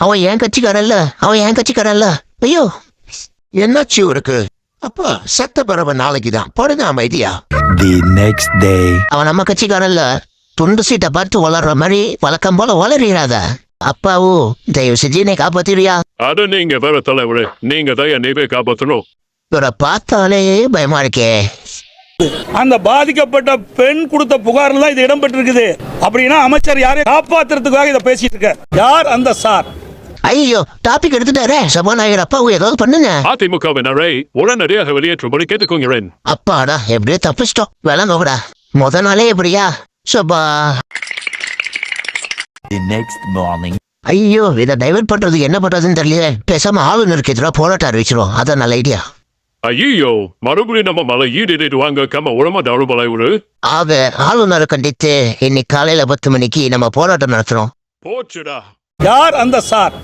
அவன் என் கட்சிக்காரன்ல? அவன் என் கட்சிக்காரன்ல? ஐயோ. என்னாச்சு இவருக்கு அப்பா சத்த பரவ நாளைக்கு தான் படுங்க அமைதியா? The next day. அவன் நம்ம கட்சிக்காரன்ல துண்டு சீட்டை பார்த்து வளர்ற மாதிரி வழக்கம் போல வளரிடாத அப்பாவு தயவு செஞ்சு என்னை காப்பாத்திரியா அது நீங்க வேற தலைவரு. நீங்க தான் என்னையவே காப்பாத்தணும். இவரை பார்த்தாலே பயமா இருக்கே. அந்த பாதிக்கப்பட்ட பெண் கொடுத்த புகார்ல தான் இது இடம்பெற்றிருக்குது. அப்படின்னா அமைச்சர் யாரை காப்பாத்துறதுக்காக இதை பேசிட்டு இருக்க யார் அந்த சார்? ஐயோ டாபிக் எடுத்துட்டாரே. சபாநாயகர் அப்பாவு ஏதாவது பண்ணுங்க. அதிமுகவினரை உடனடியாக வெளியேற்றும்படி கேட்டுக்கொள்கிறேன். அப்பாடா எப்படியோ தப்பிச்சிட்டோம். விளங்கக்கூடா முத நாளே எப்படியா? சபா. The next morning. ஐயோ இதை டைவர்ட் பண்றதுக்கு என்ன பண்றதுன்னு தெரியல பேசாம ஆளுநருக்கு எதிராக போராட்டம் அறிவிச்சிரும் அதான் நல்ல ஐடியா ஐயோ மறுபடியும் நம்ம மலை ஈடுவாங்க கம்ம உடம்ப தழுபலை ஒரு ஆக ஆளுநரை கண்டித்து இன்னைக்கு காலையில பத்து மணிக்கு நம்ம போராட்டம் நடத்துறோம். போச்சுடா. யார் அந்த சார்?